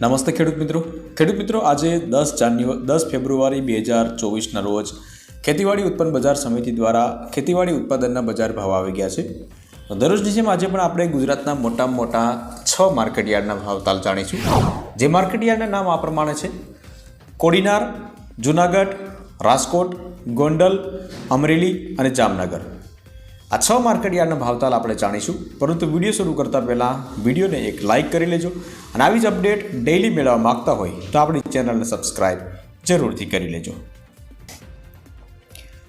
નમસ્તે ખેડૂત મિત્રો. ખેડૂત મિત્રો, આજે દસ જાન્યુઆરી દસ ફેબ્રુઆરી બે હજાર ચોવીસના રોજ ખેતીવાડી ઉત્પન્ન બજાર સમિતિ દ્વારા ખેતીવાડી ઉત્પાદનના બજાર ભાવ આવી ગયા છે. દરરોજની જેમ આજે પણ આપણે ગુજરાતના મોટામાં મોટા છ માર્કેટયાર્ડના ભાવતાલ જાણીશું. જે માર્કેટયાર્ડના નામ આ પ્રમાણે છે. કોડીનાર, જુનાગઢ, રાજકોટ, ગોંડલ, અમરેલી અને જામનગર. આ છ માર્કેટયાર્ડના ભાવતાલ આપણે જાણીશું. પરંતુ વીડિયો શરૂ કરતા પહેલાં વિડીયોને એક લાઇક કરી લેજો અને આવી જ અપડેટ ડેઇલી મેળવવા માગતા હોય તો આપણી ચેનલને સબસ્ક્રાઇબ જરૂરથી કરી લેજો.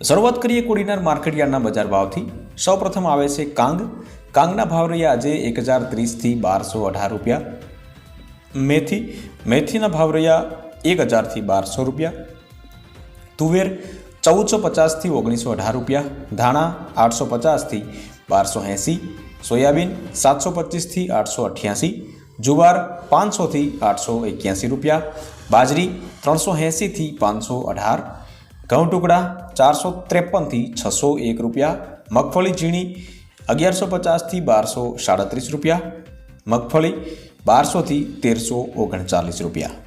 શરૂઆત કરીએ કોડીનાર માર્કેટયાર્ડના બજાર ભાવથી. સૌપ્રથમ આવે છે કાંગ. કાંગના ભાવ રહ્યા આજે એક હજાર ત્રીસથી બારસો અઢાર રૂપિયા. મેથી. મેથીના ભાવ રહ્યા એક હજારથી બારસો રૂપિયા. તુવેર. ચૌદસો પચાસથી ઓગણીસો અઢાર રૂપિયા, ધાણા આઠસો પચાસથી બારસો એંસી, સોયાબીન સાતસો પચીસથી આઠસો અઠ્યાસી, જુવાર પાંચસોથી આઠસો એક્યાસી રૂપિયા, બાજરી ત્રણસો એંસીથી પાંચસો અઢાર ઘઉં ટુકડા ચારસો ત્રેપનથી છસો એક રૂપિયા, મગફળી ઝીણી અગિયારસો પચાસથી બારસો સાડત્રીસ રૂપિયા, મગફળી બારસોથી તેરસો ઓગણચાલીસ રૂપિયા.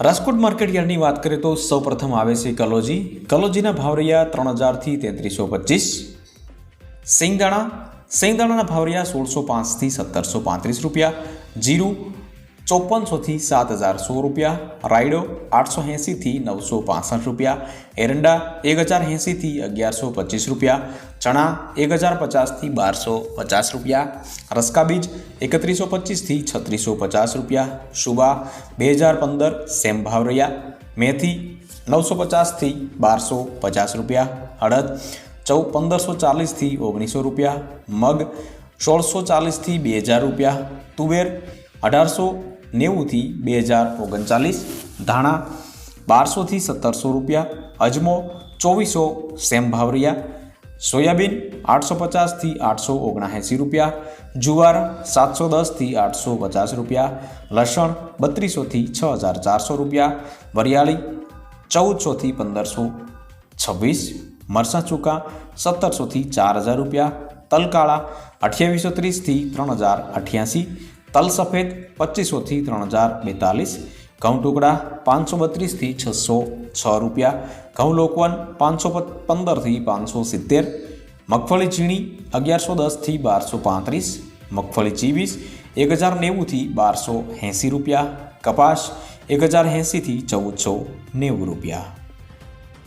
રાજકોટ માર્કેટ યાર્ડની વાત કરીએ તો સૌપ્રથમ આવે છે કલોજી. કલોજીના ભાવ રહ્યા ત્રણ હજારથી તેત્રીસો પચીસ. સિંગદાણા સિંગદાણાના ભાવ રહ્યા સોળસો પાંચથી સત્તરસો પાંત્રીસ રૂપિયા. જીરું. ચોપનસોથી સાત હજાર સો રૂપિયા રાયડો આઠસો એંસીથી નવસો પાસઠ રૂપિયા એરંડા એક હજાર એંસીથી અગિયારસો પચીસ રૂપિયા ચણા એક હજાર પચાસથી બારસો પચાસ રૂપિયા રસકા બીજ એકત્રીસો પચીસથી છત્રીસો પચાસ રૂપિયા શુબા બે હજાર પંદર સેમ ભાવ રહ્યા મેથી નવસો પચાસથી બારસો પચાસ રૂપિયા અડદ ચૌ પંદરસો ચાલીસથી ઓગણીસો રૂપિયા મગ સોળસો ચાલીસથી બે હજાર રૂપિયા તુવેર અઢારસો નેવુંથી બે હજાર ઓગણચાલીસ, ધાણા બારસોથી સત્તરસો રૂપિયા, અજમો ચોવીસો સેમ ભાવરિયા સોયાબીન આઠસો પચાસથી આઠસો ઓગણએંસી રૂપિયા, જુવાર સાતસો દસથી આઠસો પચાસ રૂપિયા, લસણ બત્રીસોથી છ હજાર ચારસો રૂપિયા, વરિયાળી ચૌદસોથી પંદરસો છવ્વીસ મરચાં ચૂકા સત્તરસોથી ચાર હજાર રૂપિયા, તલકાળા અઠ્યાવીસો ત્રીસથી ત્રણ હજાર અઠ્યાસી તલ સફેદ પચીસોથી ત્રણ હજાર બેતાલીસ. ઘઉં ટુકડા પાંચસો બત્રીસથી છસો છ રૂપિયા. ઘઉં લોકવન પાંચસો પંદરથી પાંચસો સિત્તેર. મગફળી ઝીણી અગિયારસો દસથી બારસો પાંત્રીસ. મગફળી ચીવીસ એક હજાર નેવુંથી બારસો એંસી રૂપિયા. કપાસ એક હજાર એંસીથી ચૌદસો નેવું રૂપિયા.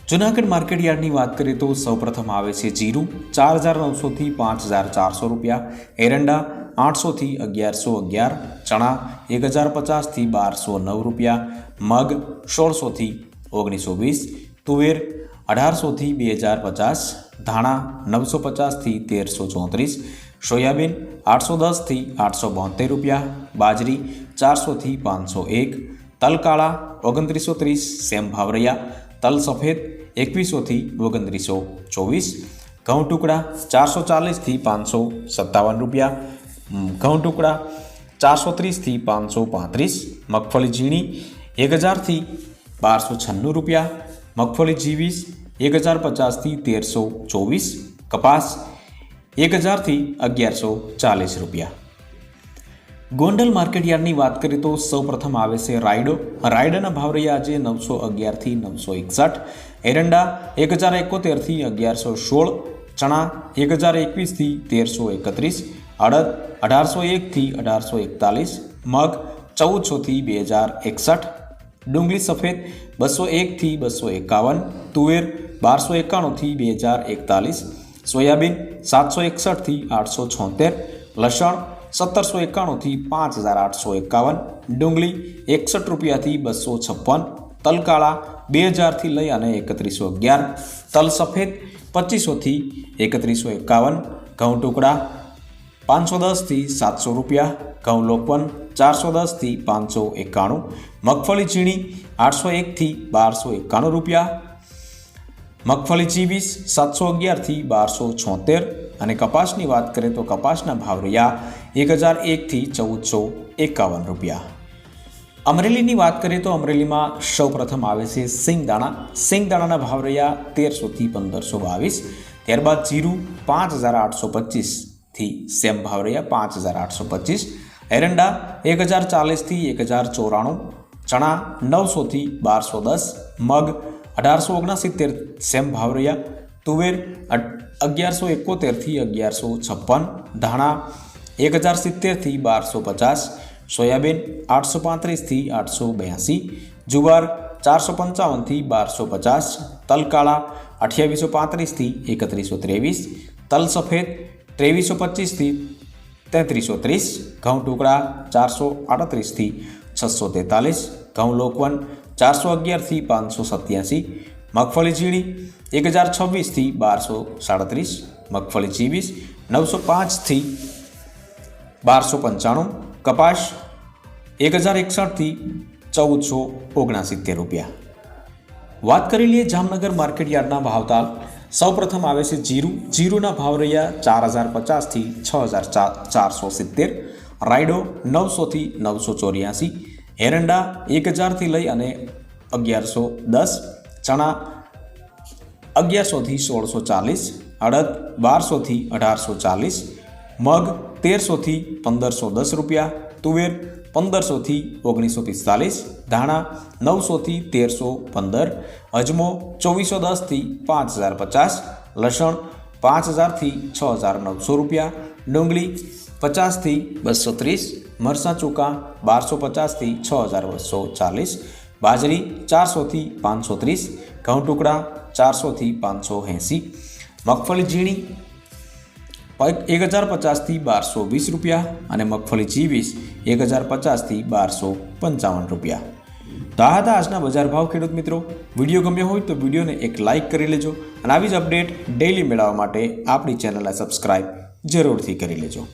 જુનાગઢ માર્કેટ યાર્ડની વાત કરીએ તો સૌપ્રથમ આવે છે જીરું ચાર હજાર નવસોથી પાંચ હજાર ચારસો રૂપિયા. એરંડા આઠસોથી અગિયારસો અગિયાર, ચણા એક હજાર પચાસથી બારસો નવ રૂપિયા, મગ સોળસોથી ઓગણીસો વીસ, તુવેર અઢારસોથી બે હજાર પચાસ, ધાણા નવસો પચાસથી તેરસો ચોત્રીસ, સોયાબીન આઠસો દસથી આઠસો બોતેર રૂપિયા, બાજરી ચારસોથી પાંચસો એક, તલકાળા ઓગણત્રીસો ત્રીસ, સેમ ભાવરૈયા તલ સફેદ એકવીસોથી ઓગણત્રીસો ચોવીસ, ઘઉં ટુકડા ચારસો ચાલીસથી પાંચસો સત્તાવન રૂપિયા ઘઉં ટુકડા ચારસો ત્રીસથી પાંચસો પાંત્રીસ, મગફળી ઝીણી એક હજારથી બારસો છન્નું રૂપિયા, મગફળી જીવીસ એક હજાર પચાસથી તેરસો ચોવીસ, કપાસ એક હજારથી અગિયારસો ચાલીસ રૂપિયા. ગોંડલ માર્કેટ યાર્ડની વાત કરીએ તો સૌપ્રથમ આવે છે રાયડો. રાયડાના ભાવ રહ્યા આજે નવસો અગિયારથી નવસો એકસઠ. એરંડા એક હજાર એકોતેરથી અગિયારસો સોળ. ચણા એક હજાર એકવીસથી તેરસો એકત્રીસ. અડદ અઢારસો એકથી અઢારસો એકતાલીસ, મગ ચૌદસોથી બે હજાર એકસઠ, ડુંગળી સફેદ બસો એકથી બસો એકાવન, તુવેર બારસો એકાણુંથી બે હજાર એકતાલીસ, સોયાબીન સાતસો એકસઠથી આઠસો છોતેર, લસણ સત્તરસો એકાણુંથી પાંચ હજાર આઠસો એકાવન, ડુંગળી એકસઠ રૂપિયાથી બસો છપ્પન, તલકાળા બે હજારથી લઈ અને એકત્રીસો અગિયાર, તલ સફેદ પચીસોથી એકત્રીસો એકાવન, ઘઉં ટુકડા પાંચસો દસથી સાતસો રૂપિયા, ઘઉં લોપન ચારસો દસથી પાંચસો એકાણું, મગફળી ઝીણી આઠસો એકથી બારસો એકાણું રૂપિયા, મગફળી ચીવીસ સાતસો અગિયારથી બારસો છોતેર અને કપાસની વાત કરીએ તો કપાસના ભાવ રહ્યા એક હજાર એકથી ચૌદસો એકાવન રૂપિયા. અમરેલીની વાત કરીએ તો અમરેલીમાં સૌપ્રથમ આવે છે સિંગદાણા. સિંગદાણાના ભાવ રહ્યા તેરસોથી પંદરસો બાવીસ. ત્યારબાદ જીરું પાંચ હજાર આઠસો પચીસથી સેમ ભાવ રહ્યા પાંચ હજાર આઠસો પચીસ. એરંડા એક હજાર ચાલીસથી એક હજાર ચોરાણું. ચણા નવસોથી બારસો દસ. મગ અઢારસો ઓગણસિત્તેર સેમ ભાવ રહ્યા. તુવેર અગિયારસો એકોતેરથી અગિયારસો છપ્પન. ધાણા એક હજાર સિત્તેરથી બારસો પચાસ. સોયાબીન આઠસો પાંત્રીસથી આઠસો બ્યાસી જુવાર ચારસો પંચાવનથી બારસો પચાસ. તલકાળા અઠ્યાવીસો પાંત્રીસથી એકત્રીસો ત્રેવીસ. તલ સફેદ ત્રેવીસો પચીસથી તેત્રીસો ત્રીસ, ઘઉં ટુકડા ચારસો આડત્રીસથી છસો તેતાલીસ, ઘઉં લોકવન ચારસો અગિયારથી પાંચસો સત્યાસી, મગફળી ઝીણી એક હજાર છવ્વીસથી બારસો સાડત્રીસ, મગફળી ચીવીસ નવસો પાંચથી બારસો પંચાણું, કપાસ એક હજાર એકસઠથી ચૌદસો ઓગણસિત્તેર રૂપિયા. વાત કરી લઈએ જામનગર માર્કેટ યાર્ડના ભાવતાલ સૌપ્રથમ આવે છે જીરું. જીરુંના ભાવ રહ્યા ચાર હજાર પચાસથી છ હજાર ચારસો સિત્તેર. રાયડો નવસોથી નવસો ચોર્યાસી. એરંડા એક હજારથી લઈ અને અગિયારસો દસ. ચણા અગિયારસોથી સોળસો ચાલીસ. અડદ બારસોથી અઢારસો ચાલીસ. મગ તેરસોથી પંદરસો દસ રૂપિયા. તુવેર પંદરસોથી ઓગણીસો પિસ્તાલીસ ધાણા નવસોથી તેરસો પંદર, અજમો ચોવીસો દસથી પાંચ હજાર પચાસ, લસણ પાંચ હજારથી છ હજાર નવસો રૂપિયા, ડુંગળી પચાસથી બસો ત્રીસ મરસાં ચૂકા બારસો પચાસથી છ હજાર બસો ચાલીસ, બાજરી ચારસોથી પાંચસો ત્રીસ, ઘઉં ટુકડા ચારસોથી પાંચસો એંસી, મગફળી ઝીણી એક હજાર પચાસથી બારસો વીસ રૂપિયા અને મગફળી જી વીસ એક હજાર પચાસથી બારસો પંચાવન રૂપિયા. તો આ હતા આજના બજાર ભાવ ખેડૂત મિત્રો. વીડિયો ગમ્યો હોય તો વિડીયોને એક લાઇક કરી લેજો અને આવી જ અપડેટ ડેઇલી મેળવવા માટે આપણી ચેનલને સબસ્ક્રાઇબ જરૂરથી કરી લેજો.